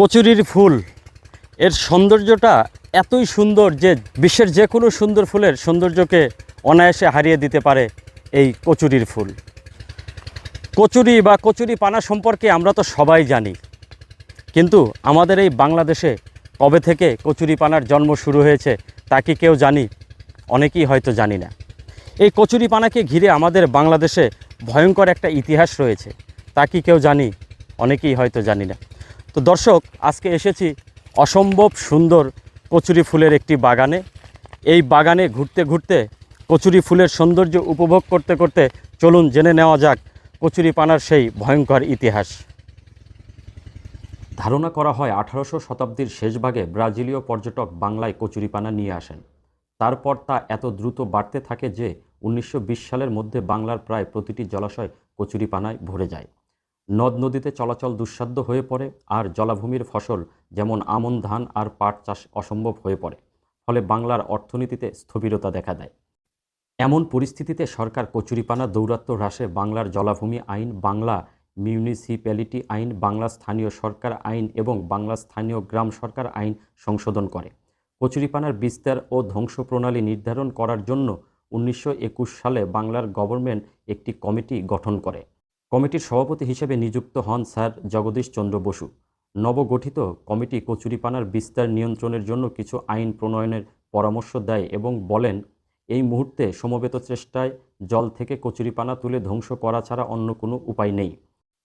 কচুরির ফুল, এর সৌন্দর্যটা এতই সুন্দর যে বিশ্বের যে কোনো সুন্দর ফুলের সৌন্দর্যকে অনায়াসে হারিয়ে দিতে পারে এই কচুরির ফুল। কচুরি বা কচুরি পানা সম্পর্কে আমরা তো সবাই জানি, কিন্তু আমাদের এই বাংলাদেশে কবে থেকে কচুরি পানার জন্ম শুরু হয়েছে তা কি কেউ জানি? অনেকেই হয়তো জানি না। এই কচুরি পানাকে ঘিরে আমাদের বাংলাদেশে ভয়ঙ্কর একটা ইতিহাস রয়েছে, তা কি কেউ জানি? অনেকেই হয়তো জানি না। তো দর্শক, আজকে এসেছি অসম্ভব সুন্দর কচুরি ফুলের একটি বাগানে। এই বাগানে ঘুরতে ঘুরতে কচুরি ফুলের সৌন্দর্য উপভোগ করতে করতে চলুন জেনে নেওয়া যাক কচুরি পানার সেই ভয়ঙ্কর ইতিহাস। ধারণা করা হয় আঠারোশো শতাব্দীর শেষভাগে ব্রাজিলীয় পর্যটক বাংলায় কচুরিপানা নিয়ে আসেন। তারপর তা এত দ্রুত বাড়তে থাকে যে উনিশশো বিশ সালের মধ্যে বাংলার প্রায় প্রতিটি জলাশয় কচুরিপানায় ভরে যায়। নদ নদীতে চলাচল দুঃসাধ্য হয়ে পড়ে, আর জলাভূমির ফসল যেমন আমন ধান আর পাট চাষ অসম্ভব হয়ে পড়ে, ফলে বাংলার অর্থনীতিতে স্থবিরতা দেখা দেয়। এমন পরিস্থিতিতে সরকার কচুরিপানা, দৌরাত্ম্য হ্রাসে বাংলার জলাভূমি আইন, বাংলা মিউনিসিপ্যালিটি আইন, বাংলা স্থানীয় সরকার আইন এবং বাংলা স্থানীয় গ্রাম সরকার আইন সংশোধন করে। কচুরিপানার বিস্তার ও ধ্বংস প্রণালী নির্ধারণ করার জন্য উনিশশো একুশ সালে বাংলার গভর্নমেন্ট একটি কমিটি গঠন করে। কমিটির সভাপতি হিসেবে নিযুক্ত হন স্যার জগদীশ চন্দ্র বসু। নবগঠিত কমিটি কচুরিপানার বিস্তার নিয়ন্ত্রণের জন্য কিছু আইন প্রণয়নের পরামর্শ দেয় এবং বলেন, এই মুহূর্তে সমবেত চেষ্টায় জল থেকে কচুরিপানা তুলে ধ্বংস করা ছাড়া অন্য কোনো উপায় নেই।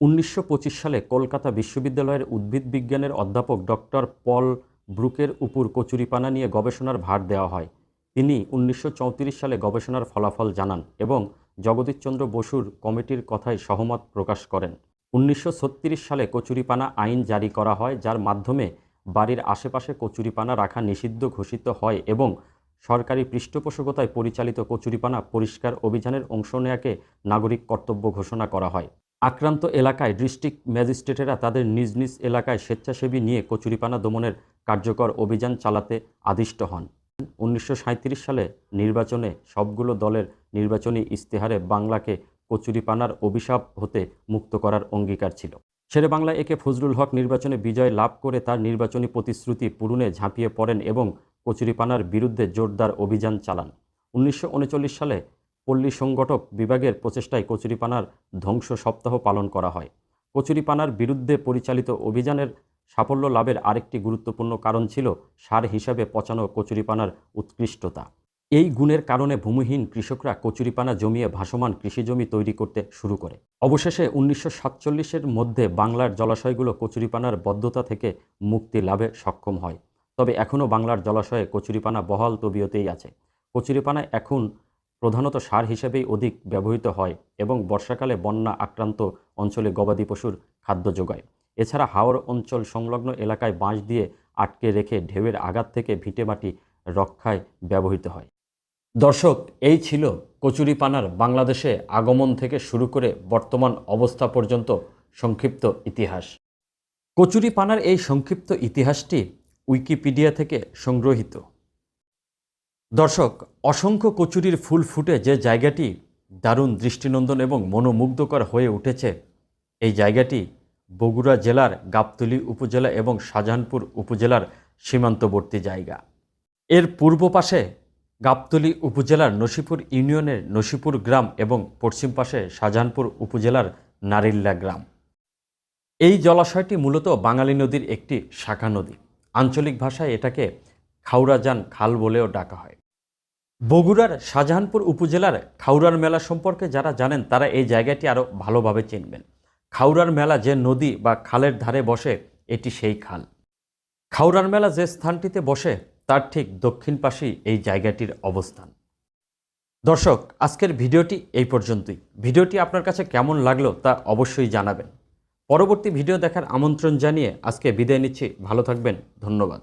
উনিশশো পঁচিশ সালে কলকাতা বিশ্ববিদ্যালয়ের উদ্ভিদ বিজ্ঞানের অধ্যাপক ডক্টর পল ব্রুকের উপর কচুরিপানা নিয়ে গবেষণার ভার দেওয়া হয়। তিনি উনিশশো চৌত্রিশ সালে গবেষণার ফলাফল জানান এবং জগদীশচন্দ্র বসুর কমিটির কথায় সহমত প্রকাশ করেন। উনিশশো ছত্রিশ সালে কচুরিপানা আইন জারি করা হয়, যার মাধ্যমে বাড়ির আশেপাশে কচুরিপানা রাখা নিষিদ্ধ ঘোষিত হয় এবং সরকারি পৃষ্ঠপোষকতায় পরিচালিত কচুরিপানা পরিষ্কার অভিযানের অংশ নেয়াকে নাগরিক কর্তব্য ঘোষণা করা হয়। আক্রান্ত এলাকায় ডিস্ট্রিক্ট ম্যাজিস্ট্রেটেরা তাদের নিজ নিজ এলাকায় স্বেচ্ছাসেবী নিয়ে কচুরিপানা দমনের কার্যকর অভিযান চালাতে আদিষ্ট হন। উনিশশো সাঁইত্রিশ সালে নির্বাচনে সবগুলো দলের নির্বাচনী ইস্তেহারে বাংলাকে কচুরিপানার অভিশাপ হতে মুক্ত করার অঙ্গীকার ছিল। শেরে বাংলা একে ফজলুল হক নির্বাচনে বিজয় লাভ করে তার নির্বাচনী প্রতিশ্রুতি পূরণে ঝাঁপিয়ে পড়েন এবং কচুরিপানার বিরুদ্ধে জোরদার অভিযান চালান। উনিশশো উনচল্লিশ সালে পল্লী সংগঠক বিভাগের প্রচেষ্টায় কচুরিপানার ধ্বংস সপ্তাহ পালন করা হয়। কচুরিপানার বিরুদ্ধে পরিচালিত অভিযানের সাফল্য লাভের আরেকটি গুরুত্বপূর্ণ কারণ ছিল সার হিসাবে পচানো কচুরিপানার উৎকৃষ্টতা। এই গুণের কারণে ভূমিহীন কৃষকরা কচুরিপানা জমিয়ে ভাসমান কৃষিজমি তৈরি করতে শুরু করে। অবশেষে উনিশশো সাতচল্লিশের মধ্যে বাংলার জলাশয়গুলো কচুরিপানার বদ্ধতা থেকে মুক্তি লাভে সক্ষম হয়। তবে এখনও বাংলার জলাশয়ে কচুরিপানা বহাল তবিয়তেই আছে। কচুরিপানা এখন প্রধানত সার হিসেবেই অধিক ব্যবহৃত হয় এবং বর্ষাকালে বন্যা আক্রান্ত অঞ্চলে গবাদি পশুর খাদ্য যোগায়। এছাড়া হাওড় অঞ্চল সংলগ্ন এলাকায় বাঁশ দিয়ে আটকে রেখে ঢেউয়ের আঘাত থেকে ভিটেমাটি রক্ষায় ব্যবহৃত হয়। দর্শক, এই ছিল কচুরিপানার বাংলাদেশে আগমন থেকে শুরু করে বর্তমান অবস্থা পর্যন্ত সংক্ষিপ্ত ইতিহাস। কচুরিপানার এই সংক্ষিপ্ত ইতিহাসটি উইকিপিডিয়া থেকে সংগ্রহীত। দর্শক, অসংখ্য কচুরির ফুল ফুটে যে জায়গাটি দারুণ দৃষ্টিনন্দন এবং মনোমুগ্ধকর হয়ে উঠেছে, এই জায়গাটি বগুড়া জেলার গাবতলী উপজেলা এবং শাহজাহানপুর উপজেলার সীমান্তবর্তী জায়গা। এর পূর্ব পাশে গাবতলী উপজেলার নসিপুর ইউনিয়নের নসিপুর গ্রাম এবং পশ্চিম পাশে শাহজাহানপুর উপজেলার নারিল্লা গ্রাম। এই জলাশয়টি মূলত বাঙালি নদীর একটি শাখা নদী। আঞ্চলিক ভাষায় এটাকে খাউরাজান খাল বলেও ডাকা হয়। বগুড়ার শাহজাহানপুর উপজেলার খাউরার মেলা সম্পর্কে যারা জানেন তারা এই জায়গাটি আরও ভালোভাবে চিনবেন। খাউরার মেলা যে নদী বা খালের ধারে বসে, এটি সেই খাল। খাউরার মেলা যে স্থানটিতে বসে, তার ঠিক দক্ষিণ পাশেই এই জায়গাটির অবস্থান। দর্শক, আজকের ভিডিওটি এই পর্যন্তই। ভিডিওটি আপনার কাছে কেমন লাগল তা অবশ্যই জানাবেন। পরবর্তী ভিডিও দেখার আমন্ত্রণ জানিয়ে আজকে বিদায় নিচ্ছি। ভালো থাকবেন। ধন্যবাদ।